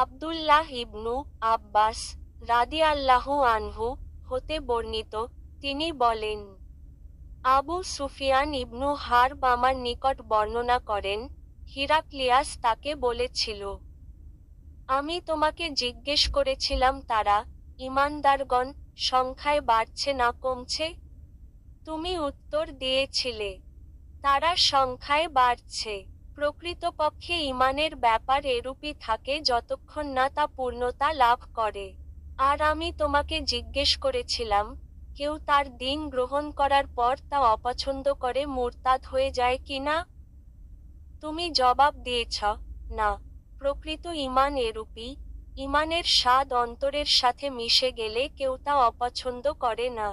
আবদুল্লাহ ইবনু আব্বাস রাদিয়াল্লাহু আনহু হতে বর্ণিত, তিনি বলেন, আবু সুফিয়ান ইবনু হারব আমার নিকট বর্ণনা করেন, হিরাক্লিয়াস তাকে বলেছিল, আমি তোমাকে জিজ্ঞেস করেছিলাম তারা, ইমানদারগণ, সংখ্যায় বাড়ছে না কমছে? তুমি উত্তর দিয়েছিলে, তারা সংখ্যায় বাড়ছে। প্রকৃতপক্ষে ইমানের ব্যাপার এরূপই থাকে যতক্ষণ না তা পূর্ণতা লাভ করে। আর আমি তোমাকে জিজ্ঞেস করেছিলাম, কেউ তার দিন গ্রহণ করার পর তা অপছন্দ করে মুরতাদ হয়ে যায় কি না? তুমি জবাব দিয়েছ, না, প্রকৃত ইমান এরূপই, ইমানের স্বাদ অন্তরের সাথে মিশে গেলে কেউ তা অপছন্দ করে না।